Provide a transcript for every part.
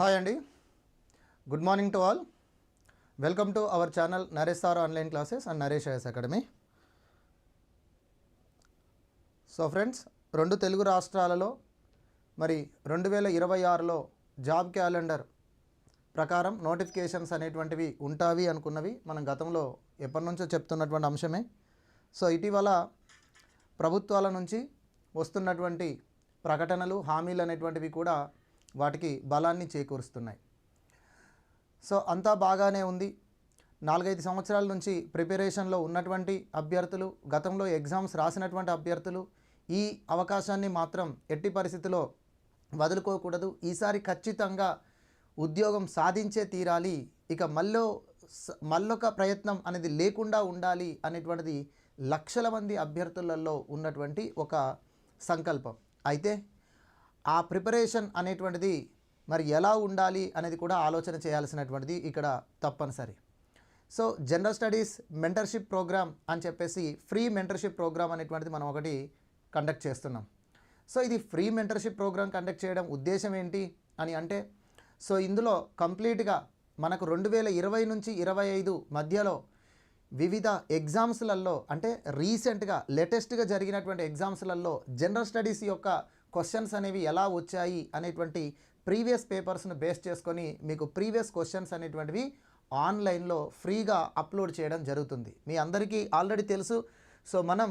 Hi అండి. Good morning to all. Welcome to our channel Naresh sir online classes and Naresh IAS academy. So friends రెండు తెలుగు రాష్ట్రాలలో మరి రెండు వేల ఇరవై ఆరులో జాబ్ క్యాలెండర్ ప్రకారం నోటిఫికేషన్స్ అనేటువంటివి ఉంటావి అనుకున్నవి మనం గతంలో ఎప్పటి నుంచో చెప్తున్నటువంటి అంశమే. సో ఇటీవల ప్రభుత్వాల నుంచి వస్తున్నటువంటి ప్రకటనలు హామీలు అనేటువంటివి కూడా వాటికి బలాన్ని చేకూరుస్తున్నాయి. సో అంతా బాగానే ఉంది. నాలుగైదు సంవత్సరాల నుంచి ప్రిపరేషన్లో ఉన్నటువంటి అభ్యర్థులు గతంలో ఎగ్జామ్స్ రాసినటువంటి అభ్యర్థులు ఈ అవకాశాన్ని మాత్రం ఎట్టి పరిస్థితిలో వదులుకోకూడదు. ఈసారి ఖచ్చితంగా ఉద్యోగం సాధించే తీరాలి. ఇక మళ్ళో మళ్ళొక ప్రయత్నం అనేది లేకుండా ఉండాలి అనేటువంటిది లక్షల మంది అభ్యర్థులలో ఉన్నటువంటి ఒక సంకల్పం. అయితే ఆ ప్రిపరేషన్ అనేటువంటిది మరి ఎలా ఉండాలి అనేది కూడా ఆలోచన చేయాల్సినటువంటిది ఇక్కడ తప్పనిసరి. So general studies mentorship program అని చెప్పేసి ఫ్రీ మెంటర్షిప్ ప్రోగ్రామ్ అనేటువంటిది మనం ఒకటి కండక్ట్ చేస్తున్నాం. సో ఇది ఫ్రీ మెంటర్షిప్ ప్రోగ్రామ్ కండక్ట్ చేయడం ఉద్దేశం ఏంటి అని అంటే సో ఇందులో కంప్లీట్గా మనకు రెండు వేల ఇరవై నుంచి ఇరవై ఐదు మధ్యలో వివిధ ఎగ్జామ్స్లలో అంటే రీసెంట్గా లేటెస్ట్గా జరిగినటువంటి ఎగ్జామ్స్లలో జనరల్ స్టడీస్ యొక్క క్వశ్చన్స్ అనేవి ఎలా వచ్చాయి అనేటువంటి ప్రీవియస్ పేపర్స్ను బేస్ చేసుకొని మీకు ప్రీవియస్ క్వశ్చన్స్ అనేటువంటివి ఆన్లైన్లో ఫ్రీగా అప్లోడ్ చేయడం జరుగుతుంది. మీ అందరికీ ఆల్రెడీ తెలుసు. సో మనం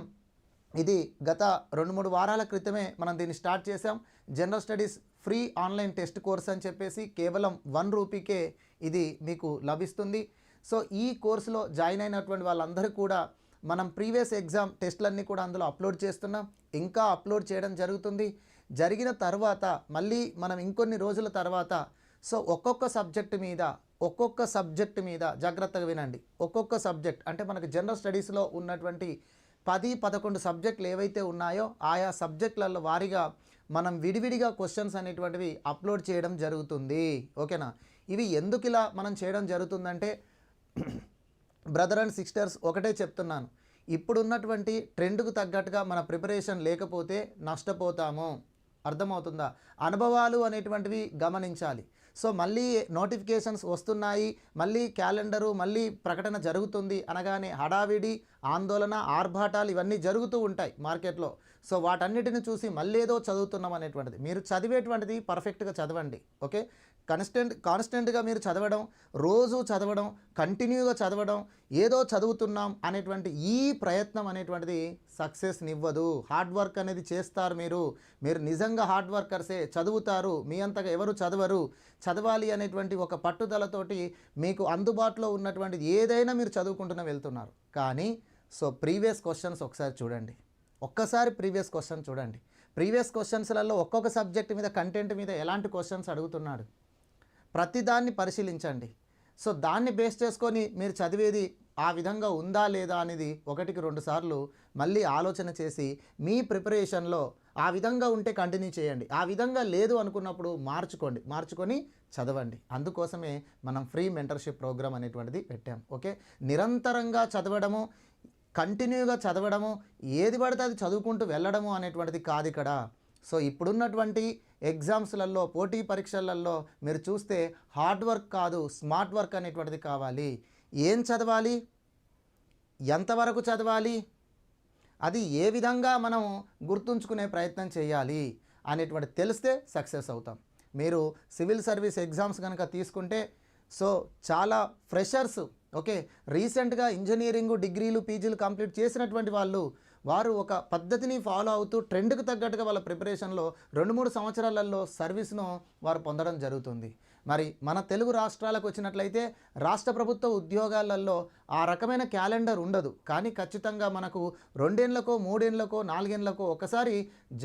ఇది గత రెండు మూడు వారాల క్రితమే మనం దీన్ని స్టార్ట్ చేసాం general studies free online test course అని చెప్పేసి కేవలం వన్ రూపీకే ఇది మీకు లభిస్తుంది. సో ఈ కోర్సులో జాయిన్ అయినటువంటి వాళ్ళందరూ కూడా మనం ప్రీవియస్ ఎగ్జామ్ టెస్ట్లన్నీ కూడా అందులో అప్లోడ్ చేస్తున్నాం. ఇంకా అప్లోడ్ చేయడం జరుగుతుంది. జరిగిన తర్వాత మళ్ళీ మనం ఇంకొన్ని రోజుల తర్వాత సో ఒక్కొక్క సబ్జెక్ట్ మీద ఒక్కొక్క సబ్జెక్ట్ మీద జాగ్రత్తగా వినండి. ఒక్కొక్క సబ్జెక్ట్ అంటే మనకు జనరల్ స్టడీస్లో ఉన్నటువంటి పది పదకొండు సబ్జెక్టులు ఏవైతే ఉన్నాయో ఆయా సబ్జెక్టులలో వారీగా మనం విడివిడిగా క్వశ్చన్స్ అనేటువంటివి అప్లోడ్ చేయడం జరుగుతుంది. ఓకేనా? ఇవి ఎందుకు ఇలా మనం చేయడం జరుగుతుందంటే బ్రదర్ అండ్ సిస్టర్స్ ఒకటే చెప్తున్నాను. ఇప్పుడున్నటువంటి ట్రెండ్కు తగ్గట్టుగా మన ప్రిపరేషన్ లేకపోతే నష్టపోతాము. అర్థమవుతుందా? అనుభవాలు అనేటువంటివి గమనించాలి. సో మళ్ళీ నోటిఫికేషన్స్ వస్తున్నాయి మళ్ళీ క్యాలెండరు మళ్ళీ ప్రకటన జరుగుతుంది అనగానే హడావిడి ఆందోళన ఆర్భాటాలు ఇవన్నీ జరుగుతూ ఉంటాయి మార్కెట్లో. సో వాటన్నిటిని చూసి మళ్ళీ ఏదో చదువుతున్నాం అనేటువంటిది. మీరు చదివేటువంటిది పర్ఫెక్ట్గా చదవండి ఓకే? కన్స్టెంట్ కాన్స్టెంట్గా మీరు చదవడం రోజు చదవడం కంటిన్యూగా చదవడం ఏదో చదువుతున్నాం అనేటువంటి ఈ ప్రయత్నం అనేటువంటిది సక్సెస్ని ఇవ్వదు హార్డ్ వర్క్ అనేది చేస్తారు మీరు. మీరు నిజంగా హార్డ్ వర్కర్సే చదువుతారు. మీ అంతగా ఎవరు చదవరు. చదవాలి అనేటువంటి ఒక పట్టుదలతోటి మీకు అందుబాటులో ఉన్నటువంటి ఏదైనా మీరు చదువుకుంటూనే వెళ్తున్నారు. కానీ సో ప్రీవియస్ క్వశ్చన్స్ ఒకసారి చూడండి. ఒక్కసారి ప్రీవియస్ క్వశ్చన్ చూడండి. ప్రీవియస్ క్వశ్చన్స్లలో ఒక్కొక్క సబ్జెక్ట్ మీద కంటెంట్ మీద ఎలాంటి క్వశ్చన్స్ అడుగుతున్నాడు? ప్రతిదాన్ని పరిశీలించండి. సో దాన్ని బేస్ చేసుకొని మీరు చదివేది ఆ విధంగా ఉందా లేదా అనేది ఒకటికి రెండు సార్లు మళ్ళీ ఆలోచన చేసి మీ ప్రిపరేషన్లో ఆ విధంగా ఉంటే కంటిన్యూ చేయండి. ఆ విధంగా లేదు అనుకున్నప్పుడు మార్చుకోండి. మార్చుకొని చదవండి. అందుకోసమే మనం ఫ్రీ మెంటర్షిప్ ప్రోగ్రామ్ అనేటువంటిది పెట్టాం. ఓకే? నిరంతరంగా చదవడము కంటిన్యూగా చదవడము ఏది పడితే అది చదువుకుంటూ వెళ్ళడము అనేటువంటిది కాదు ఇక్కడ. సో ఇప్పుడున్నటువంటి ఎగ్జామ్స్లలో పోటీ పరీక్షలలో మీరు చూస్తే హార్డ్ వర్క్ కాదు స్మార్ట్ వర్క్ అనేటువంటిది కావాలి. ఏం చదవాలి? ఎంతవరకు చదవాలి? అది ఏ విధంగా మనం గుర్తుంచుకునే ప్రయత్నం చేయాలి అనేటువంటి తెలిస్తే సక్సెస్ అవుతాం. మీరు సివిల్ సర్వీస్ ఎగ్జామ్స్ కనుక తీసుకుంటే సో చాలా ఫ్రెషర్స్ ఓకే రీసెంట్గా ఇంజనీరింగ్ డిగ్రీలు పీజీలు కంప్లీట్ చేసినటువంటి వాళ్ళు వారు ఒక పద్ధతిని ఫాలో అవుతూ ట్రెండ్కి తగ్గట్టుగా వాళ్ళ ప్రిపరేషన్లో రెండు మూడు సంవత్సరాలలో సర్వీస్ను వారు పొందడం జరుగుతుంది. మరి మన తెలుగు రాష్ట్రాలకు వచ్చినట్లయితే రాష్ట్ర ప్రభుత్వ ఉద్యోగాలలో ఆ రకమైన క్యాలెండర్ ఉండదు. కానీ ఖచ్చితంగా మనకు రెండేళ్ళకో మూడేళ్ళకో నాలుగేళ్ళకో ఒకసారి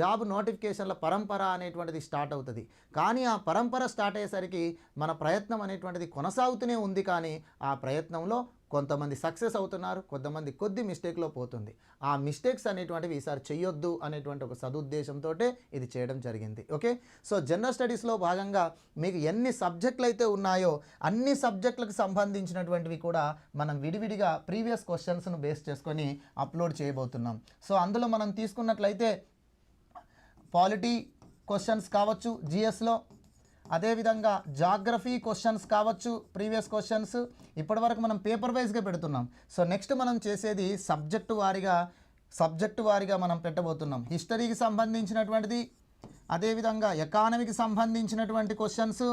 జాబ్ నోటిఫికేషన్ల పరంపర అనేటువంటిది స్టార్ట్ అవుతుంది. కానీ ఆ పరంపర స్టార్ట్ అయ్యేసరికి మన ప్రయత్నం అనేటువంటిది కొనసాగుతూనే ఉంది. కానీ ఆ ప్రయత్నంలో కొంతమంది సక్సెస్ అవుతున్నారు కొంతమంది కొద్ది మిస్టేక్లో పోతుంది. ఆ మిస్టేక్స్ అనేటువంటివి ఈసారి చేయొద్దు అనేటువంటి ఒక సదుద్దేశంతో ఇది చేయడం జరిగింది. ఓకే? సో జనరల్ స్టడీస్లో భాగంగా మీకు ఎన్ని సబ్జెక్టులు అయితే ఉన్నాయో అన్ని సబ్జెక్టులకు సంబంధించినటువంటివి కూడా మనం విడివిడిగా ప్రీవియస్ క్వశ్చన్స్ను బేస్ చేసుకొని అప్లోడ్ చేయబోతున్నాం. సో అందులో మనం తీసుకున్నట్లయితే పాలిటీ క్వశ్చన్స్ కావచ్చు జిఎస్లో అదేవిధంగా జాగ్రఫీ క్వశ్చన్స్ కావచ్చు ప్రీవియస్ క్వశ్చన్స్ ఇప్పటివరకు మనం పేపర్ వైజ్గా పెడుతున్నాం. సో నెక్స్ట్ మనం చేసేది సబ్జెక్టు వారిగా సబ్జెక్టు వారిగా మనం పెట్టబోతున్నాం. హిస్టరీకి సంబంధించినటువంటిది అదేవిధంగా ఎకానమీకి సంబంధించినటువంటి క్వశ్చన్స్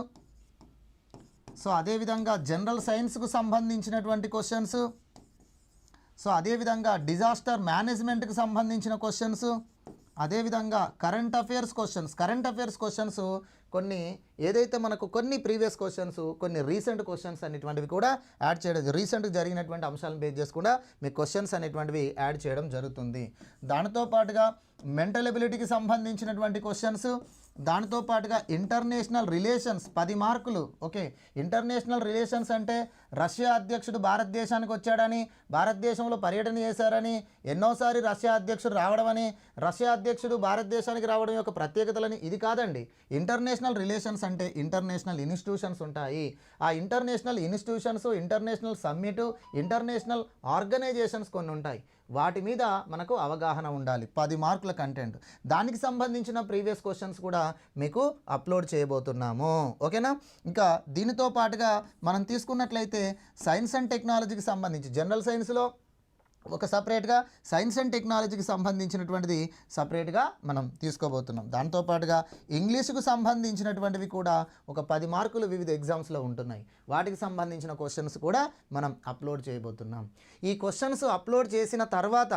సో అదేవిధంగా జనరల్ సైన్స్కు సంబంధించినటువంటి క్వశ్చన్స్ సో అదేవిధంగా డిజాస్టర్ మేనేజ్మెంట్కి సంబంధించిన క్వశ్చన్స్ అదేవిధంగా current affairs questions current affairs questions కొన్ని ఏదైతే మనకు కొన్ని ప్రీవియస్ క్వశ్చన్స్ కొన్ని రీసెంట్ క్వశ్చన్స్ అనేటువంటివి కూడా యాడ్ చేయడం రీసెంట్గా జరిగినటువంటి అంశాలను బేస్ చేసుకుండా మీ క్వశ్చన్స్ అనేటువంటివి యాడ్ చేయడం జరుగుతుంది. దానితో పాటుగా మెంటల్ ఎబిలిటీకి సంబంధించినటువంటి క్వశ్చన్స్ దానితో పాటుగా ఇంటర్నేషనల్ రిలేషన్స్ పది మార్కులు. ఓకే ఇంటర్నేషనల్ రిలేషన్స్ అంటే రష్యా అధ్యక్షుడు భారతదేశానికి వచ్చాడని భారతదేశంలో పర్యటన చేశారని ఎన్నోసారి రష్యా అధ్యక్షుడు రావడమని రష్యా అధ్యక్షుడు భారతదేశానికి రావడం యొక్క ప్రత్యేకతలని ఇది కాదండి. ఇంటర్నేషనల్ రిలేషన్స్ అంటే ఇంటర్నేషనల్ ఇన్స్టిట్యూషన్స్ ఉంటాయి. ఆ international institutions international summit international organisations కొన్ని ఉంటాయి. వాటి మీద మనకు అవగాహన ఉండాలి. పది మార్కుల కంటెంట్ దానికి సంబంధించిన ప్రీవియస్ క్వశ్చన్స్ కూడా మీకు అప్లోడ్ చేయబోతున్నాము. ఓకేనా? ఇంకా దీనితో పాటుగా మనం తీసుకున్నట్లయితే సైన్స్ అండ్ టెక్నాలజీకి సంబంధించి జనరల్ సైన్స్లో ఒక సపరేట్గా సైన్స్ అండ్ టెక్నాలజీకి సంబంధించినటువంటిది సపరేట్గా మనం తీసుకోబోతున్నాం. దాంతోపాటుగా ఇంగ్లీషుకు సంబంధించినటువంటివి కూడా ఒక పది మార్కులు వివిధ ఎగ్జామ్స్లో ఉంటున్నాయి. వాటికి సంబంధించిన క్వశ్చన్స్ కూడా మనం అప్లోడ్ చేయబోతున్నాం. ఈ క్వశ్చన్స్ అప్లోడ్ చేసిన తర్వాత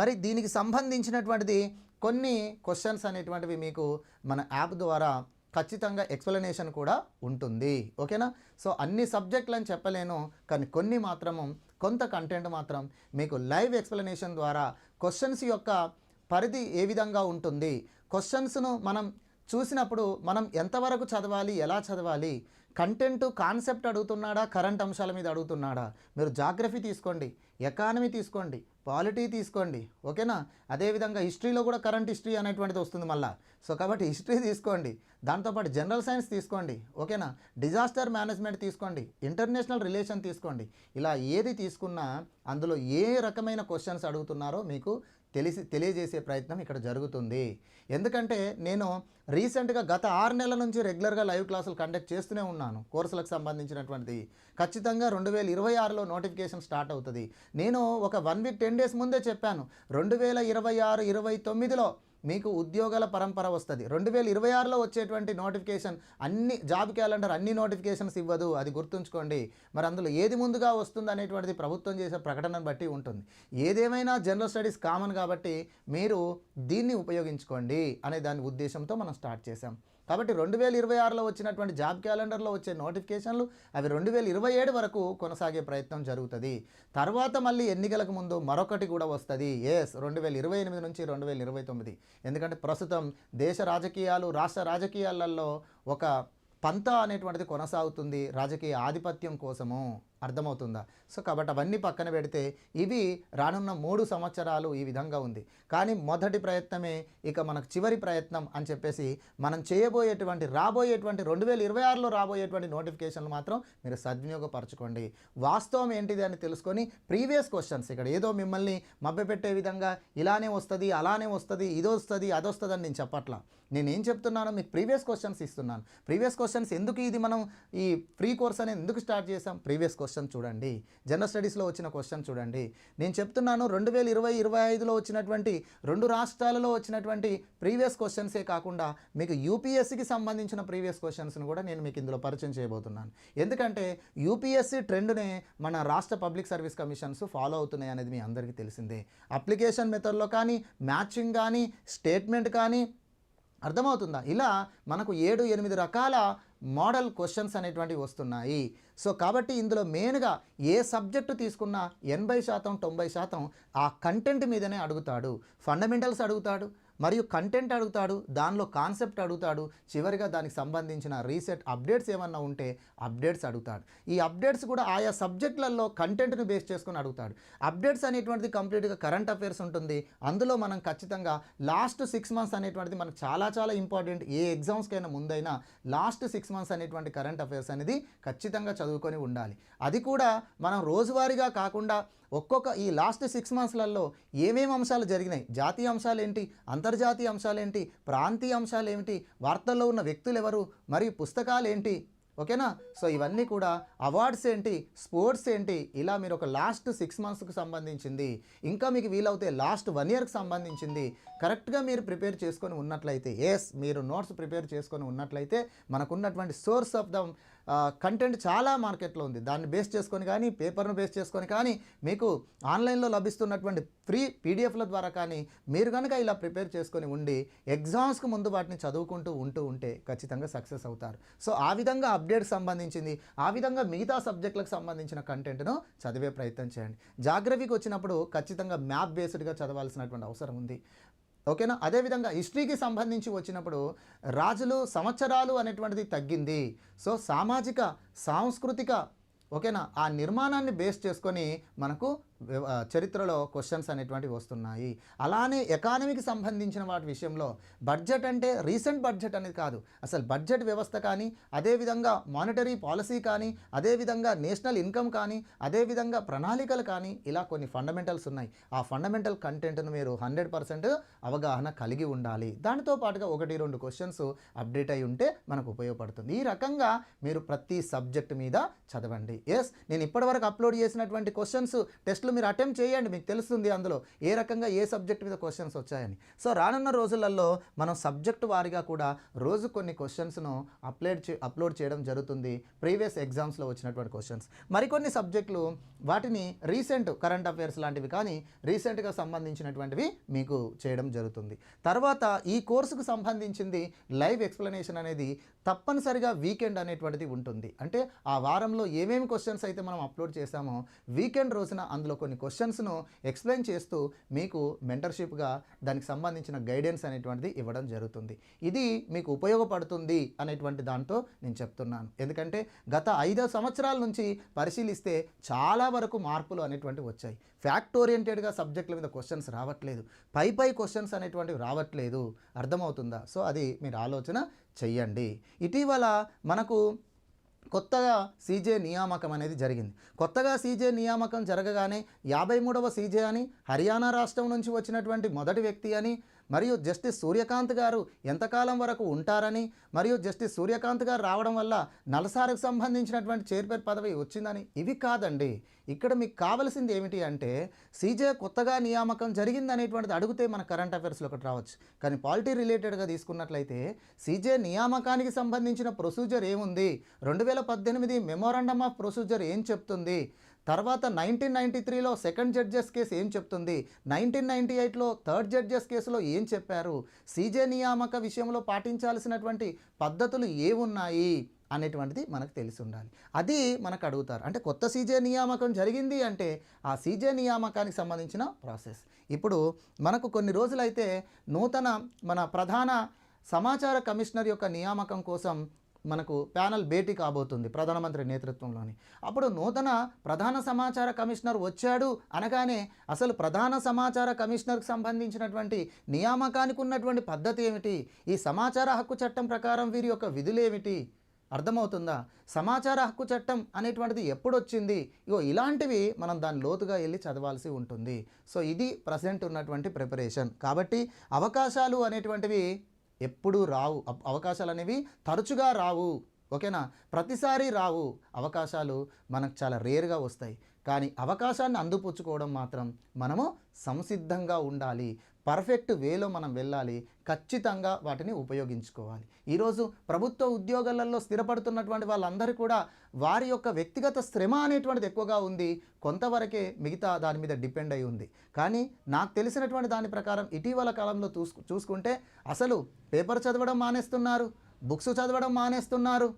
మరి దీనికి సంబంధించినటువంటిది కొన్ని క్వశ్చన్స్ అనేటువంటివి మీకు మన యాప్ ద్వారా ఖచ్చితంగా ఎక్స్ప్లెనేషన్ కూడా ఉంటుంది. ఓకేనా? సో అన్ని సబ్జెక్టులను చెప్పలేను కానీ కొన్ని మాత్రము కొంత కంటెంట్ మాత్రం మీకు లైవ్ ఎక్స్ప్లెనేషన్ ద్వారా క్వశ్చన్స్ యొక్క పరిధి ఏ విధంగా ఉంటుంది? క్వశ్చన్స్ను మనం చూసినప్పుడు మనం ఎంతవరకు చదవాలి? ఎలా చదవాలి? Content concept అడుగుతున్నాడా? కరెంట్ అంశాల మీద అడుగుతున్నాడా? మీరు జాగ్రఫీ తీసుకోండి ఎకానమీ తీసుకోండి పాలిటీ తీసుకోండి ఓకేనా? అదేవిధంగా హిస్టరీలో కూడా కరెంట్ హిస్టరీ అనేటువంటిది వస్తుంది మళ్ళీ. సో కాబట్టి హిస్టరీ తీసుకోండి దాంతోపాటు జనరల్ సైన్స్ తీసుకోండి ఓకేనా? డిజాస్టర్ మేనేజ్మెంట్ తీసుకోండి ఇంటర్నేషనల్ రిలేషన్ తీసుకోండి. ఇలా ఏది తీసుకున్నా అందులో ఏ రకమైన క్వశ్చన్స్ అడుగుతున్నారో మీకు తెలిసి తెలియజేసే ప్రయత్నం ఇక్కడ జరుగుతుంది. ఎందుకంటే నేను రీసెంట్గా గత ఆరు నెలల నుంచి రెగ్యులర్గా లైవ్ క్లాసులు కండక్ట్ చేస్తూనే ఉన్నాను కోర్సులకు సంబంధించినటువంటిది. ఖచ్చితంగా రెండు వేల ఇరవై ఆరులో నోటిఫికేషన్ స్టార్ట్ అవుతుంది. నేను ఒక వన్ వీక్ టెన్ డేస్ ముందే చెప్పాను రెండు వేల ఇరవై ఆరు ఇరవై తొమ్మిదిలో మీకు ఉద్యోగాల పరంపర వస్తుంది. రెండు వేల ఇరవై ఆరులో వచ్చేటువంటి నోటిఫికేషన్ అన్ని జాబ్ క్యాలెండర్ అన్ని నోటిఫికేషన్స్ ఇవ్వదు. అది గుర్తుంచుకోండి. మరి అందులో ఏది ముందుగా వస్తుంది అనేటువంటిది ప్రభుత్వం చేసే ప్రకటనను బట్టి ఉంటుంది. ఏదేమైనా జనరల్ స్టడీస్ కామన్ కాబట్టి మీరు దీన్ని ఉపయోగించుకోండి అనే దాని ఉద్దేశంతో మనం స్టార్ట్ చేసాం కాబట్టి రెండు వేల ఇరవై ఆరులో వచ్చినటువంటి జాబ్ క్యాలెండర్లో వచ్చే నోటిఫికేషన్లు అవి రెండు వేల ఇరవై ఏడు వరకు కొనసాగే ప్రయత్నం జరుగుతుంది. తర్వాత మళ్ళీ ఎన్నికలకు ముందు మరొకటి కూడా వస్తుంది. ఎస్ రెండు వేల ఇరవై ఎనిమిది నుంచి రెండు వేల ఇరవై తొమ్మిది. ఎందుకంటే ప్రస్తుతం దేశ రాజకీయాలు రాష్ట్ర రాజకీయాలలో ఒక పంత అనేటువంటిది కొనసాగుతుంది రాజకీయ ఆధిపత్యం కోసము. అర్థమవుతుందా? సో కాబట్టి అవన్నీ పక్కన పెడితే ఇవి రానున్న మూడు సంవత్సరాలు ఈ విధంగా ఉంది. కానీ మొదటి ప్రయత్నమే ఇక మనకు చివరి ప్రయత్నం అని చెప్పేసి మనం చేయబోయేటువంటి రాబోయేటువంటి రెండు వేల ఇరవై ఆరులో రాబోయేటువంటి నోటిఫికేషన్లు మాత్రం మీరు సద్వినియోగపరచుకోండి. వాస్తవం ఏంటిది అని తెలుసుకొని ప్రీవియస్ క్వశ్చన్స్ ఇక్కడ ఏదో మిమ్మల్ని మభ్యపెట్టే విధంగా ఇలానే వస్తుంది అలానే వస్తుంది ఇది వస్తుంది అది అని నేను చెప్పట్లా. నేను ఏం చెప్తున్నానో మీకు ప్రీవియస్ క్వశ్చన్స్ ఇస్తున్నాను. ప్రీవియస్ క్వశ్చన్స్ ఎందుకు ఇది మనం ఈ ఫ్రీ కోర్స్ అనేది ఎందుకు స్టార్ట్ చేసాం ప్రీవియస్ క్వశ్చన్ చూడండి. జనరల్ స్టడీస్లో వచ్చిన క్వశ్చన్ చూడండి. నేను చెప్తున్నాను రెండు వేల ఇరవై ఇరవై ఐదులో వచ్చినటువంటి రెండు రాష్ట్రాలలో వచ్చినటువంటి ప్రీవియస్ క్వశ్చన్సే కాకుండా మీకు యూపీఎస్సికి సంబంధించిన ప్రీవియస్ క్వశ్చన్స్ను కూడా నేను మీకు ఇందులో పరిచయం చేయబోతున్నాను. ఎందుకంటే యూపీఎస్సి ట్రెండ్నే మన రాష్ట్ర పబ్లిక్ సర్వీస్ కమిషన్స్ ఫాలో అవుతున్నాయి అనేది మీ అందరికీ తెలిసిందే. అప్లికేషన్ మెథడ్లో కానీ మ్యాచింగ్ కానీ స్టేట్మెంట్ కానీ అర్థమవుతుందా? ఇలా మనకు ఏడు ఎనిమిది రకాల మోడల్ క్వశ్చన్స్ అనేటువంటివి వస్తున్నాయి. సో కాబట్టి ఇందులో మెయిన్గా ఏ సబ్జెక్టు తీసుకున్నా ఎనభై శాతం తొంభై శాతం ఆ కంటెంట్ మీదనే అడుగుతాడు. ఫండమెంటల్స్ అడుగుతాడు. మరియు కంటెంట్ అడుగుతాడు దానిలో కాన్సెప్ట్ అడుగుతాడు చివరిగా దానికి సంబంధించిన రీసెట్ అప్డేట్స్ ఏమన్నా ఉంటే అప్డేట్స్ అడుగుతాడు. ఈ అప్డేట్స్ కూడా ఆయా సబ్జెక్టులలో కంటెంట్ను బేస్ చేసుకొని అడుగుతాడు. అప్డేట్స్ అనేటువంటిది కంప్లీట్గా కరెంట్ అఫైర్స్ ఉంటుంది. అందులో మనం ఖచ్చితంగా లాస్ట్ సిక్స్ మంత్స్ అనేటువంటిది మనకు చాలా చాలా ఇంపార్టెంట్ ఏ ఎగ్జామ్స్కైనా ముందైనా లాస్ట్ సిక్స్ మంత్స్ అనేటువంటి కరెంట్ అఫైర్స్ అనేది ఖచ్చితంగా చదువుకొని ఉండాలి. అది కూడా మనం రోజువారీగా కాకుండా ఒక్కొక్క ఈ లాస్ట్ సిక్స్ మంత్స్లలో ఏమేమి అంశాలు జరిగినాయి? జాతీయ అంశాలు ఏంటి అంతర్జాతీయ అంశాలు ఏంటి ప్రాంతీయ అంశాలు ఏమిటి వార్తల్లో ఉన్న వ్యక్తులు ఎవరు మరియు పుస్తకాలు ఏంటి ఓకేనా? సో ఇవన్నీ కూడా అవార్డ్స్ ఏంటి? స్పోర్ట్స్ ఏంటి? ఇలా మీరు ఒక లాస్ట్ సిక్స్ మంత్స్కి సంబంధించింది ఇంకా మీకు వీలవుతే లాస్ట్ వన్ ఇయర్కి సంబంధించింది కరెక్ట్గా మీరు ప్రిపేర్ చేసుకొని ఉన్నట్లయితే ఎస్ మీరు నోట్స్ ప్రిపేర్ చేసుకొని ఉన్నట్లయితే మనకున్నటువంటి సోర్స్ ఆఫ్ ద కంటెంట్ చాలా మార్కెట్లో ఉంది. దాన్ని బేస్ చేసుకొని కానీ పేపర్ను బేస్ చేసుకొని కానీ మీకు ఆన్లైన్లో లభిస్తున్నటువంటి ఫ్రీ పీడిఎఫ్ల ద్వారా కానీ మీరు కనుక ఇలా ప్రిపేర్ చేసుకొని ఉండి ఎగ్జామ్స్కి ముందు వాటిని చదువుకుంటూ ఉంటూ ఉంటే ఖచ్చితంగా సక్సెస్ అవుతారు. సో ఆ విధంగా అప్డేట్ సంబంధించింది ఆ విధంగా మిగతా సబ్జెక్టులకు సంబంధించిన కంటెంట్ను చదివే ప్రయత్నం చేయండి. జాగ్రఫీకి వచ్చినప్పుడు ఖచ్చితంగా మ్యాప్ బేస్డ్గా చదవాల్సినటువంటి అవసరం ఉంది. ఓకేనా? అదేవిధంగా హిస్టరీకి సంబంధించి వచ్చినప్పుడు రాజులు సంవత్సరాలు అనేటువంటిది తగ్గింది. సో సామాజిక సాంస్కృతిక ఓకేనా? ఆ నిర్మాణాన్ని బేస్ చేసుకొని మనకు చరిత్రలో క్వశ్చన్స్ అనేటువంటివి వస్తున్నాయి. అలానే ఎకానమీకి సంబంధించిన వాటి విషయంలో బడ్జెట్ అంటే రీసెంట్ బడ్జెట్ అనేది కాదు. అసలు బడ్జెట్ వ్యవస్థ కానీ అదేవిధంగా మానిటరీ పాలసీ కానీ అదేవిధంగా నేషనల్ ఇన్కమ్ కానీ అదేవిధంగా ప్రణాళికలు కానీ ఇలా కొన్ని ఫండమెంటల్స్ ఉన్నాయి. ఆ ఫండమెంటల్ కంటెంట్ను మీరు హండ్రెడ్ పర్సెంట్ అవగాహన కలిగి ఉండాలి. దానితో పాటుగా ఒకటి రెండు క్వశ్చన్స్ అప్డేట్ అయి ఉంటే మనకు ఉపయోగపడుతుంది. ఈ రకంగా మీరు ప్రతి సబ్జెక్ట్ మీద చదవండి. ఎస్ నేను ఇప్పటివరకు అప్లోడ్ చేసినటువంటి క్వశ్చన్స్ టెస్ట్ టెస్ట్లు మీరు అటెంప్ట్ చేయండి మీకు తెలుస్తుంది అందులో ఏ రకంగా ఏ సబ్జెక్ట్ మీద క్వశ్చన్స్ వచ్చాయని. సో రానున్న రోజులలో మనం సబ్జెక్ట్ వారిగా కూడా రోజు కొన్ని క్వశ్చన్స్ను అప్లోడ్ చే అప్లోడ్ చేయడం జరుగుతుంది. ప్రీవియస్ ఎగ్జామ్స్లో వచ్చినటువంటి క్వశ్చన్స్. మరికొన్ని సబ్జెక్టులు వాటిని రీసెంట్ కరెంట్ అఫైర్స్ లాంటివి కానీ రీసెంట్గా సంబంధించినటువంటివి మీకు చేయడం జరుగుతుంది. తర్వాత ఈ కోర్సుకు సంబంధించింది లైవ్ ఎక్స్ప్లెనేషన్ అనేది తప్పనిసరిగా వీకెండ్ అనేటువంటిది ఉంటుంది. అంటే ఆ వారంలో ఏమేమి క్వశ్చన్స్ అయితే మనం అప్లోడ్ చేశామో వీకెండ్ రోజున అందులో కొన్ని క్వశ్చన్స్ను ఎక్స్ప్లెయిన్ చేస్తూ మీకు మెంటర్షిప్గా దానికి సంబంధించిన గైడెన్స్ అనేటువంటిది ఇవ్వడం జరుగుతుంది. ఇది మీకు ఉపయోగపడుతుంది అనేటువంటి దాంతో నేను చెప్తున్నాను. ఎందుకంటే గత ఐదో సంవత్సరాల నుంచి పరిశీలిస్తే చాలా వరకు మార్పులు అనేటువంటివి వచ్చాయి. ఫ్యాక్ట్ ఓరియంటెడ్గా సబ్జెక్టుల మీద క్వశ్చన్స్ రావట్లేదు. పై పై క్వశ్చన్స్ అనేటువంటివి రావట్లేదు. అర్థమవుతుందా? సో అది మీరు ఆలోచన చెయ్యండి. ఇటీవల మనకు కొత్తగా సీజే నియామకం అనేది జరిగింది. కొత్తగా సీజే నియామకం జరగగానే యాభై మూడవ సీజే అని హర్యానా రాష్ట్రం నుంచి వచ్చినటువంటి మొదటి వ్యక్తి అని మరియు జస్టిస్ సూర్యకాంత్ గారు ఎంతకాలం వరకు ఉంటారని మరియు జస్టిస్ సూర్యకాంత్ గారు రావడం వల్ల నలసారకు సంబంధించినటువంటి చైర్మన్ పదవి వచ్చిందని ఇవి కాదండి. ఇక్కడ మీకు కావలసింది ఏమిటి అంటే సీజే కొత్తగా నియామకం జరిగింది అనేటువంటిది అడిగితే మన కరెంట్ అఫైర్స్లో ఒకటి రావచ్చు. కానీ పాలిటీ రిలేటెడ్గా తీసుకున్నట్లయితే సీజే నియామకానికి సంబంధించిన ప్రొసీజర్ ఏముంది? రెండు వేల పద్దెనిమిది మెమోరాండమ్ ఆఫ్ ప్రొసీజర్ ఏం చెప్తుంది? తర్వాత నైన్టీన్ నైంటీ త్రీలో సెకండ్ జడ్జెస్ కేసు ఏం చెప్తుంది? నైన్టీన్ నైంటీ ఎయిట్లో థర్డ్ జడ్జెస్ కేసులో ఏం చెప్పారు? సీజే నియామక విషయంలో పాటించాల్సినటువంటి పద్ధతులు ఏమున్నాయి? అనేటువంటిది మనకు తెలిసి ఉండాలి. అది మనకు అడుగుతారు. అంటే కొత్త సీజే నియామకం జరిగింది అంటే ఆ సీజే నియామకానికి సంబంధించిన ప్రాసెస్. ఇప్పుడు మనకు కొన్ని రోజులైతే నూతన మన ప్రధాన సమాచార కమిషనర్ యొక్క నియామకం కోసం మనకు ప్యానల్ భేటీ కాబోతుంది ప్రధానమంత్రి నేతృత్వంలోని. అప్పుడు నూతన ప్రధాన సమాచార కమిషనర్ వచ్చాడు అనగానే అసలు ప్రధాన సమాచార కమిషనర్కి సంబంధించినటువంటి నియామకానికి ఉన్నటువంటి పద్ధతి ఏమిటి? ఈ సమాచార హక్కు చట్టం ప్రకారం వీరి యొక్క విధులు ఏమిటి? అర్థమవుతుందా? సమాచార హక్కు చట్టం అనేటువంటిది ఎప్పుడు వచ్చింది ఇగో ఇలాంటివి మనం దాని లోతుగా వెళ్ళి చదవాల్సి ఉంటుంది. సో ఇది ప్రజెంట్ ఉన్నటువంటి ప్రిపరేషన్. కాబట్టి అవకాశాలు అనేటువంటివి ఎప్పుడూ రావు. అవకాశాలు అనేవి తరచుగా రావు. ఓకేనా? ప్రతిసారి రావు. అవకాశాలు మనకు చాలా రేర్గా వస్తాయి. కానీ అవకాశాన్ని అందిపుచ్చుకోవడం మాత్రం మనము సంసిద్ధంగా ఉండాలి. పర్ఫెక్ట్ వేలో మనం వెళ్ళాలి ఖచ్చితంగా వాటిని ఉపయోగించుకోవాలి. ఈరోజు ప్రభుత్వ ఉద్యోగాలలో స్థిరపడుతున్నటువంటి వాళ్ళందరూ కూడా వారి యొక్క వ్యక్తిగత శ్రమ అనేటువంటిది ఎక్కువగా ఉంది. కొంతవరకే మిగతా దాని మీద డిపెండ్ అయి ఉంది. కానీ నాకు తెలిసినటువంటి దాని ప్రకారం ఇటీవల కాలంలో చూసు చూసుకుంటే అసలు పేపర్ చదవడం మానేస్తున్నారు బుక్స్ చదవడం మానేస్తున్నారు.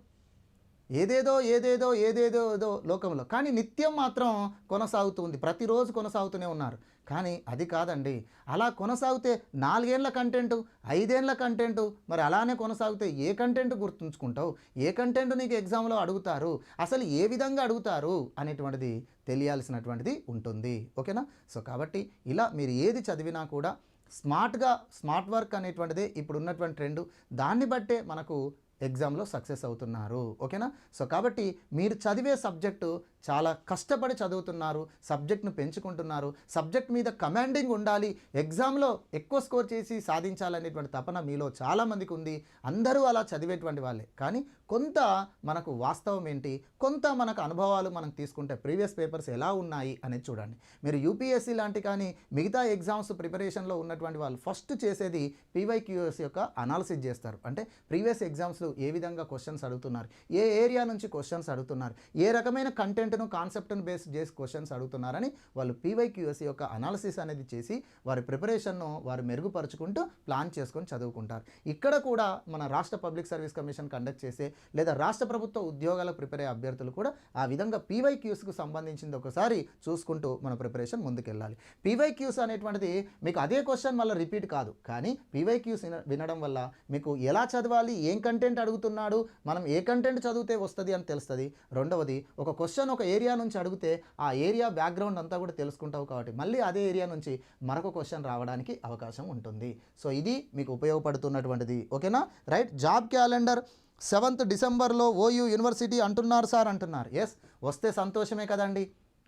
ఏదేదో ఏదేదో ఏదేదో ఏదో లోకంలో. కానీ నిత్యం మాత్రం కొనసాగుతుంది ప్రతిరోజు కొనసాగుతూనే ఉన్నారు. కానీ అది కాదండి. అలా కొనసాగితే నాలుగేళ్ళ కంటెంట్ ఐదేళ్ళ కంటెంట్ మరి అలానే కొనసాగితే ఏ కంటెంట్ గుర్తుంచుకుంటావు? ఏ కంటెంట్ నీకు ఎగ్జామ్లో అడుగుతారు? అసలు ఏ విధంగా అడుగుతారు? అనేటువంటిది తెలియాల్సినటువంటిది ఉంటుంది. ఓకేనా? సో కాబట్టి ఇలా మీరు ఏది చదివినా కూడా స్మార్ట్గా స్మార్ట్ వర్క్ అనేటువంటిదే ఇప్పుడు ఉన్నటువంటి ట్రెండ్. దాన్ని బట్టే మనకు ఎగ్జామ్లో సక్సెస్ అవుతున్నారు. ఓకేనా? సో కాబట్టి మీరు చదివే సబ్జెక్టు చాలా కష్టపడి చదువుతున్నారు సబ్జెక్ట్ను పెంచుకుంటున్నారు సబ్జెక్ట్ మీద కమాండింగ్ ఉండాలి ఎగ్జామ్లో ఎక్కువ స్కోర్ చేసి సాధించాలనేటువంటి తపన మీలో చాలామందికి ఉంది. అందరూ అలా చదివేటువంటి వాళ్ళే. కానీ కొంత మనకు వాస్తవం ఏంటి? కొంత మనకు అనుభవాలు మనం తీసుకుంటే ప్రీవియస్ పేపర్స్ ఎలా ఉన్నాయి అనేది చూడండి. మీరు యూపీఎస్సీ లాంటి కానీ మిగతా ఎగ్జామ్స్ ప్రిపరేషన్లో ఉన్నటువంటి వాళ్ళు ఫస్ట్ చేసేది పీవైక్యూఎస్ యొక్క అనాలిసిస్ చేస్తారు. అంటే ప్రీవియస్ ఎగ్జామ్స్లో ఏ విధంగా క్వశ్చన్స్ అడుగుతున్నారు? ఏ ఏరియా నుంచి క్వశ్చన్స్ అడుగుతున్నారు? ఏ రకమైన కంటెంట్ను కాన్సెప్ట్ను బేస్ చేసి క్వశ్చన్స్ అడుగుతున్నారని వాళ్ళు పీవైక్యూఎస్ యొక్క అనాలిసిస్ అనేది చేసి వారి ప్రిపరేషన్ను వారు మెరుగుపరుచుకుంటూ ప్లాన్ చేసుకొని చదువుకుంటారు. ఇక్కడ కూడా మన రాష్ట్ర పబ్లిక్ సర్వీస్ కమిషన్ కండక్ట్ చేసే లేదా రాష్ట్ర ప్రభుత్వ ఉద్యోగాలకు ప్రిపేర్ అయ్యే అభ్యర్థులు కూడా ఆ విధంగా పీవైక్యూస్కు సంబంధించింది ఒకసారి చూసుకుంటూ మన ప్రిపరేషన్ ముందుకెళ్ళాలి. పీవైక్యూస్ అనేటువంటిది మీకు అదే క్వశ్చన్ మళ్ళీ రిపీట్ కాదు. కానీ పీవైక్యూస్ వినడం వల్ల మీకు ఎలా చదవాలి? ఏం కంటెంట్ అడుగుతున్నాడు మనం ఏ కంటెంట్ చదివితే వస్తుంది అని తెలుస్తుంది. రెండవది ఒక క్వశ్చన్ ఒక ఏరియా నుంచి అడిగితే ఆ ఏరియా బ్యాక్గ్రౌండ్ అంతా కూడా తెలుసుకుంటావు కాబట్టి మళ్ళీ అదే ఏరియా నుంచి మరొక క్వశ్చన్ రావడానికి అవకాశం ఉంటుంది. సో ఇది మీకు ఉపయోగపడుతున్నటువంటిది. ఓకేనా? రైట్? జాబ్ క్యాలెండర్ సెవెంత్ డిసెంబర్లో ఓయూ యూనివర్సిటీ అంటున్నారు సార్ అంటున్నారు. ఎస్ వస్తే సంతోషమే కదండి.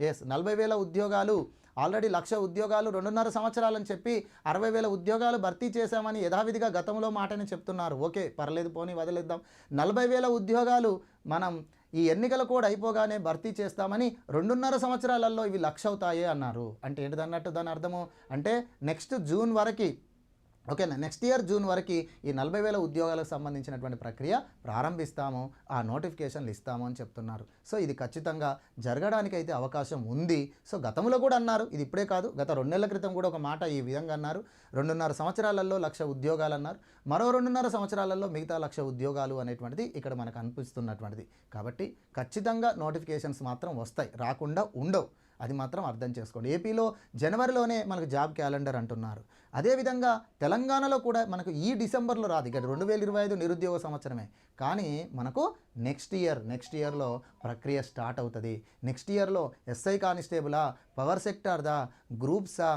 ఎస్ నలభై వేల ఉద్యోగాలు ఆల్రెడీ లక్ష ఉద్యోగాలు రెండున్నర సంవత్సరాలని చెప్పి అరవై వేల ఉద్యోగాలు భర్తీ చేశామని యథావిధిగా గతంలో మాటని చెప్తున్నారు. ఓకే పర్లేదు పోనీ వదిలేద్దాం. నలభై వేల ఉద్యోగాలు మనం ఈ ఎన్నికల కూడా అయిపోగానే భర్తీ చేస్తామని రెండున్నర సంవత్సరాలలో ఇవి లక్ష అవుతాయే అన్నారు. అంటే ఏంటిదన్నట్టు దాని అర్థము? అంటే నెక్స్ట్ జూన్ వరకు ఓకేనా? నెక్స్ట్ ఇయర్ జూన్ వరకు ఈ నలభై వేల ఉద్యోగాలకు సంబంధించినటువంటి ప్రక్రియ ప్రారంభిస్తాము ఆ నోటిఫికేషన్లు ఇస్తాము అని చెప్తున్నారు. సో ఇది ఖచ్చితంగా జరగడానికి అయితే అవకాశం ఉంది. సో గతంలో కూడా అన్నారు ఇది ఇప్పుడే కాదు గత రెండు నెలల క్రితం కూడా ఒక మాట ఈ విధంగా అన్నారు. రెండున్నర సంవత్సరాలలో లక్ష ఉద్యోగాలు అన్నారు. మరో రెండున్నర సంవత్సరాలలో మిగతా లక్ష ఉద్యోగాలు అనేటువంటిది ఇక్కడ మనకు అనిపిస్తున్నటువంటిది. కాబట్టి ఖచ్చితంగా నోటిఫికేషన్స్ మాత్రం వస్తాయి రాకుండా ఉండవు. అది మాత్రం అర్థం చేసుకోండి. ఏపీలో జనవరిలోనే మనకు జాబ్ క్యాలెండర్ అంటున్నారు. అదేవిధంగా తెలంగాణలో కూడా మనకు ఈ డిసెంబర్లో రాదు. ఇక రెండు వేల ఇరవై ఐదు నిరుద్యోగ సంవత్సరమే. కానీ మనకు నెక్స్ట్ ఇయర్ నెక్స్ట్ ఇయర్లో ప్రక్రియ స్టార్ట్ అవుతుంది. నెక్స్ట్ ఇయర్లో ఎస్ఐ కానిస్టేబులా పవర్ సెక్టార్దా గ్రూప్సా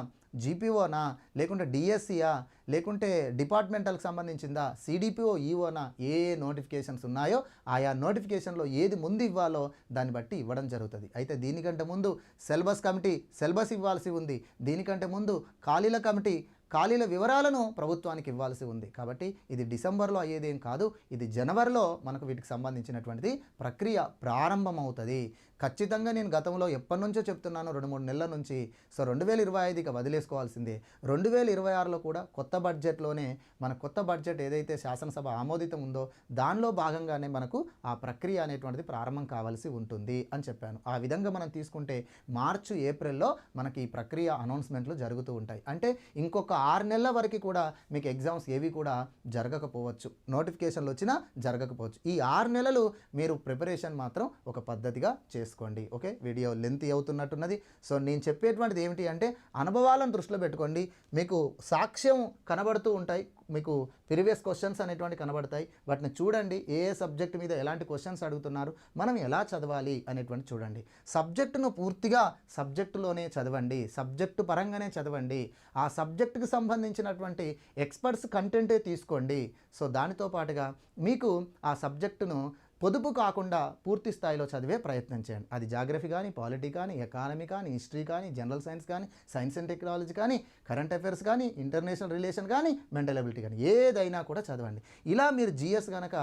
జీపీఓనా లేకుంటే డిఎస్సియా లేకుంటే డిపార్ట్మెంటల్కి సంబంధించిందా సిడిపిఓ ఈఓనా ఏ ఏ నోటిఫికేషన్స్ ఉన్నాయో ఆయా నోటిఫికేషన్లో ఏది ముందు ఇవ్వాలో దాన్ని బట్టి ఇవ్వడం జరుగుతుంది. అయితే దీనికంటే ముందు సిలబస్ కమిటీ సిలబస్ ఇవ్వాల్సి ఉంది. దీనికంటే ముందు ఖాళీల కమిటీ ఖాళీల వివరాలను ప్రభుత్వానికి ఇవ్వాల్సి ఉంది. కాబట్టి ఇది డిసెంబర్లో అయ్యేదేం కాదు ఇది జనవరిలో మనకు వీటికి సంబంధించినటువంటిది ప్రక్రియ ప్రారంభమవుతుంది. ఖచ్చితంగా నేను గతంలో ఎప్పటి నుంచో చెప్తున్నాను రెండు మూడు నెలల నుంచి. సో రెండు వేల ఇరవై ఐదుకి వదిలేసుకోవాల్సిందే. రెండు వేల ఇరవై ఆరులో కూడా కొత్త బడ్జెట్లోనే మన కొత్త బడ్జెట్ ఏదైతే శాసనసభ ఆమోదితం ఉందో దానిలో భాగంగానే మనకు ఆ ప్రక్రియ అనేటువంటిది ప్రారంభం కావాల్సి ఉంటుంది అని చెప్పాను. ఆ విధంగా మనం తీసుకుంటే మార్చి ఏప్రిల్లో మనకి ఈ ప్రక్రియ అనౌన్స్మెంట్లు జరుగుతూ ఉంటాయి. అంటే ఇంకొక ఆరు నెలల వరకు కూడా మీకు ఎగ్జామ్స్ ఏవి కూడా జరగకపోవచ్చు. నోటిఫికేషన్లు వచ్చినా జరగకపోవచ్చు. ఈ ఆరు నెలలు మీరు ప్రిపరేషన్ మాత్రం ఒక పద్ధతిగా చేసుకోండి. ఓకే? వీడియో లెంత్ అవుతున్నట్టున్నది. సో నేను చెప్పేటువంటిది ఏమిటి అంటే అనుభవాలను దృష్టిలో పెట్టుకోండి. మీకు సాక్ష్యం కనబడుతూ ఉంటాయి. మీకు ప్రీవియస్ క్వశ్చన్స్ అనేటువంటి కనబడతాయి. వాటిని చూడండి ఏ ఏ సబ్జెక్ట్ మీద ఎలాంటి క్వశ్చన్స్ అడుగుతున్నారు మనం ఎలా చదవాలి అనేటువంటి చూడండి. సబ్జెక్టును పూర్తిగా సబ్జెక్టులోనే చదవండి సబ్జెక్టు పరంగానే చదవండి. ఆ సబ్జెక్టుకు సంబంధించినటువంటి ఎక్స్పర్ట్స్ కంటెంటే తీసుకోండి. సో దానితో పాటుగా మీకు ఆ సబ్జెక్టును పొదుపు కాకుండా పూర్తి స్థాయిలో చదివే ప్రయత్నం చేయండి. అది జాగ్రఫీ కానీ పాలిటీ కానీ ఎకానమీ కానీ హిస్టరీ కానీ జనరల్ సైన్స్ కానీ సైన్స్ అండ్ టెక్నాలజీ కానీ కరెంట్ అఫైర్స్ కానీ ఇంటర్నేషనల్ రిలేషన్ కానీ మెంటల్ అబిలిటీ కానీ ఏదైనా కూడా చదవండి. ఇలా మీరు జిఎస్ కనుక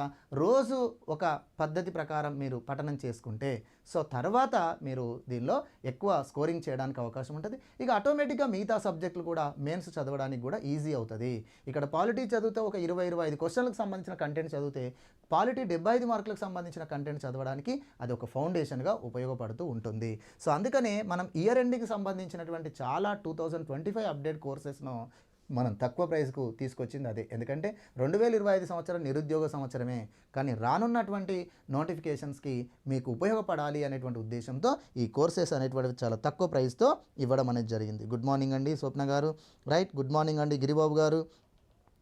రోజు ఒక పద్ధతి ప్రకారం మీరు పఠనం చేసుకుంటే సో తర్వాత మీరు దీనిలో ఎక్కువ స్కోరింగ్ చేయడానికి అవకాశం ఉంటుంది. ఇక ఆటోమేటిక్గా మిగతా సబ్జెక్టులు కూడా మెయిన్స్ చదవడానికి కూడా ఈజీ అవుతుంది. ఇక్కడ పాలిటీ చదివితే ఒక ఇరవై ఇరవై ఐదు క్వశ్చన్లకు సంబంధించిన కంటెంట్ చదివితే పాలిటీ డెబ్బై ఐదు మార్కులకు సంబంధించిన కంటెంట్ చదవడానికి అది ఒక ఫౌండేషన్గా ఉపయోగపడుతూ ఉంటుంది. సో అందుకనే మనం ఇయర్ ఎండింగ్కి సంబంధించినటువంటి చాలా two thousand twenty five update కోర్సెస్ను మనం తక్కువ ప్రైస్కు తీసుకొచ్చింది అదే. ఎందుకంటే రెండు వేల ఇరవై ఐదు సంవత్సరం నిరుద్యోగ సంవత్సరమే. కానీ రానున్నటువంటి నోటిఫికేషన్స్కి మీకు ఉపయోగపడాలి అనేటువంటి ఉద్దేశంతో ఈ కోర్సెస్ అనేటువంటివి చాలా తక్కువ ప్రైస్తో ఇవ్వడం అనేది జరిగింది. గుడ్ మార్నింగ్ అండి స్వప్న గారు. రైట్ గుడ్ మార్నింగ్ అండి గిరిబాబు గారు.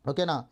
ఓకేనా?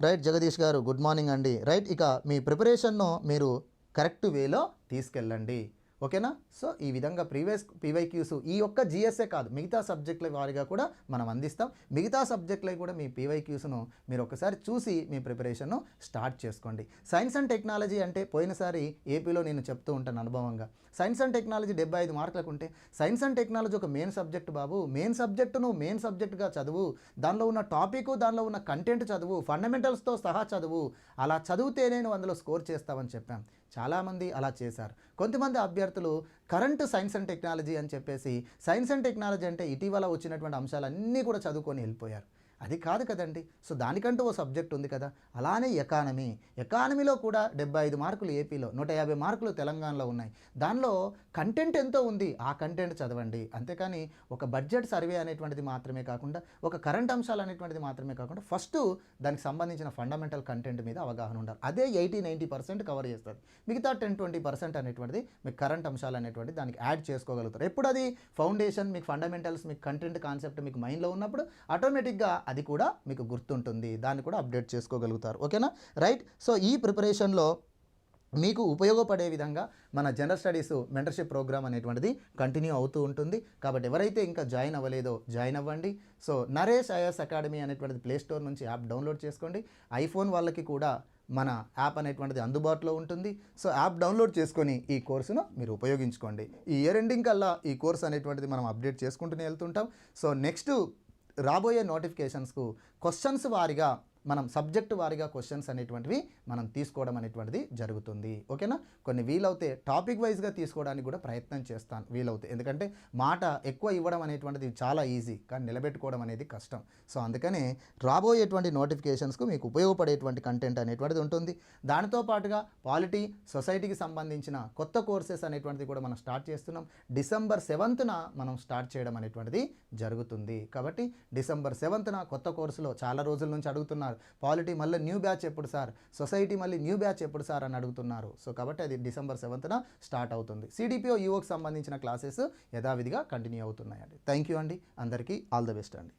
రైట్ జగదీష్ గారు గుడ్ మార్నింగ్ అండి. రైట్ ఇక మీ ప్రిపరేషన్ను మీరు కరెక్ట్ వేలో తీసుకెళ్ళండి. ఓకేనా? సో ఈ విధంగా ప్రీవియస్ పీవైక్యూస్ ఈ యొక్క జిఎస్ఏ కాదు మిగతా సబ్జెక్టుల వారిగా కూడా మనం అందిస్తాం. మిగతా సబ్జెక్టులకి కూడా మీ పీవైక్యూస్ను మీరు ఒకసారి చూసి మీ ప్రిపరేషన్ను స్టార్ట్ చేసుకోండి. సైన్స్ అండ్ టెక్నాలజీ అంటే పోయినసారి ఏపీలో నేను చెప్తూ ఉంటాను అనుభవంగా. సైన్స్ అండ్ టెక్నాలజీ డెబ్బై ఐదు మార్కులకు ఉంటే సైన్స్ అండ్ టెక్నాలజీ ఒక మెయిన్ సబ్జెక్ట్ బాబు. మెయిన్ సబ్జెక్టును మెయిన్ సబ్జెక్టుగా చదువు దానిలో ఉన్న టాపిక్ దానిలో ఉన్న కంటెంట్ చదువు ఫండమెంటల్స్తో సహా చదువు అలా చదివితేనే నువ్వు అందులో స్కోర్ చేస్తావని చెప్పాం. చాలామంది అలా చేశారు. కొంతమంది అభ్యర్థులు కరెంటు సైన్స్ అండ్ టెక్నాలజీ అని చెప్పేసి సైన్స్ అండ్ టెక్నాలజీ అంటే ఇటీవల వచ్చినటువంటి అంశాలన్నీ కూడా చదువుకొని వెళ్ళిపోయారు. అది కాదు కదండి. సో దానికంటూ ఓ సబ్జెక్ట్ ఉంది కదా. అలానే ఎకానమీ. ఎకానమీలో కూడా డెబ్బై ఐదు మార్కులు ఏపీలో నూట యాభై మార్కులు తెలంగాణలో ఉన్నాయి. దానిలో కంటెంట్ ఎంతో ఉంది. ఆ కంటెంట్ చదవండి. అంతేకాని ఒక బడ్జెట్ సర్వే అనేటువంటిది మాత్రమే కాకుండా ఒక కరెంట్ అంశాలు అనేటువంటిది మాత్రమే కాకుండా ఫస్ట్ దానికి సంబంధించిన ఫండమెంటల్ కంటెంట్ మీద అవగాహన ఉండాలి. అదే ఎయిటీ నైంటీ పర్సెంట్ కవర్ చేస్తుంది. మిగతా టెన్ ట్వంటీ పర్సెంట్ అనేటువంటిది మీకు కరెంట్ అంశాలు అనేటువంటిది దానికి యాడ్ చేసుకోగలుగుతారు. ఎప్పుడు అది ఫౌండేషన్ మీకు ఫండమెంటల్స్ మీకు కంటెంట్ కాన్సెప్ట్ మీకు మైండ్లో ఉన్నప్పుడు ఆటోమేటిక్గా అది కూడా మీకు గుర్తుంటుంది. దాన్ని కూడా అప్డేట్ చేసుకోగలుగుతారు. ఓకేనా? రైట్? సో ఈ ప్రిపరేషన్లో మీకు ఉపయోగపడే విధంగా మన జనరల్ స్టడీస్ మెంటర్షిప్ ప్రోగ్రామ్ అనేటువంటిది కంటిన్యూ అవుతూ ఉంటుంది. కాబట్టి ఎవరైతే ఇంకా జాయిన్ అవ్వలేదో జాయిన్ అవ్వండి. సో నరేష్ ఐఎస్ అకాడమీ అనేటువంటిది ప్లేస్టోర్ నుంచి యాప్ డౌన్లోడ్ చేసుకోండి. ఐఫోన్ వాళ్ళకి కూడా మన యాప్ అనేటువంటిది అందుబాటులో ఉంటుంది. సో యాప్ డౌన్లోడ్ చేసుకొని ఈ కోర్సును మీరు ఉపయోగించుకోండి. ఈ ఇయర్ ఎండింగ్ కల్లా ఈ కోర్స్ అనేటువంటిది మనం అప్డేట్ చేసుకుంటూనే వెళ్తుంటాం. సో నెక్స్ట్ రాబోయే నోటిఫికేషన్స్కు క్వశ్చన్స్ వారిగా మనం సబ్జెక్టు వారిగా క్వశ్చన్స్ అనేటువంటివి మనం తీసుకోవడం అనేటువంటిది జరుగుతుంది. ఓకేనా? కొన్ని వీలవుతే టాపిక్ వైజ్గా తీసుకోవడానికి కూడా ప్రయత్నం చేస్తాను. వీలవుతే. ఎందుకంటే మాట ఎక్కువ ఇవ్వడం అనేటువంటిది చాలా ఈజీ. కానీ నిలబెట్టుకోవడం అనేది కష్టం. సో అందుకనే రాబోయేటువంటి నోటిఫికేషన్స్కు మీకు ఉపయోగపడేటువంటి కంటెంట్ అనేటువంటిది ఉంటుంది. దానితో పాటుగా పాలిటీ సొసైటీకి సంబంధించిన కొత్త కోర్సెస్ అనేటువంటిది కూడా మనం స్టార్ట్ చేస్తున్నాం. డిసెంబర్ సెవెంత్న మనం స్టార్ట్ చేయడం అనేటువంటిది జరుగుతుంది. కాబట్టి డిసెంబర్ సెవెంత్న కొత్త కోర్సులో చాలా రోజుల నుంచి అడుగుతున్నారు. పాలిటీ మళ్ళీ న్యూ బ్యాచ్ ఎప్పుడు సార్? సొసైటీ మళ్ళీ న్యూ బ్యాచ్ ఎప్పుడు సార్ అని అడుగుతున్నారు. సో కాబట్టి అది డిసెంబర్ సెవెంత్న స్టార్ట్ అవుతుంది. సిడిపిఓ యూఓకి సంబంధించిన క్లాసెస్ యథావిధిగా కంటిన్యూ అవుతున్నాయండి. థ్యాంక్ యూ అండి. అందరికీ ఆల్ ద బెస్ట్ అండి.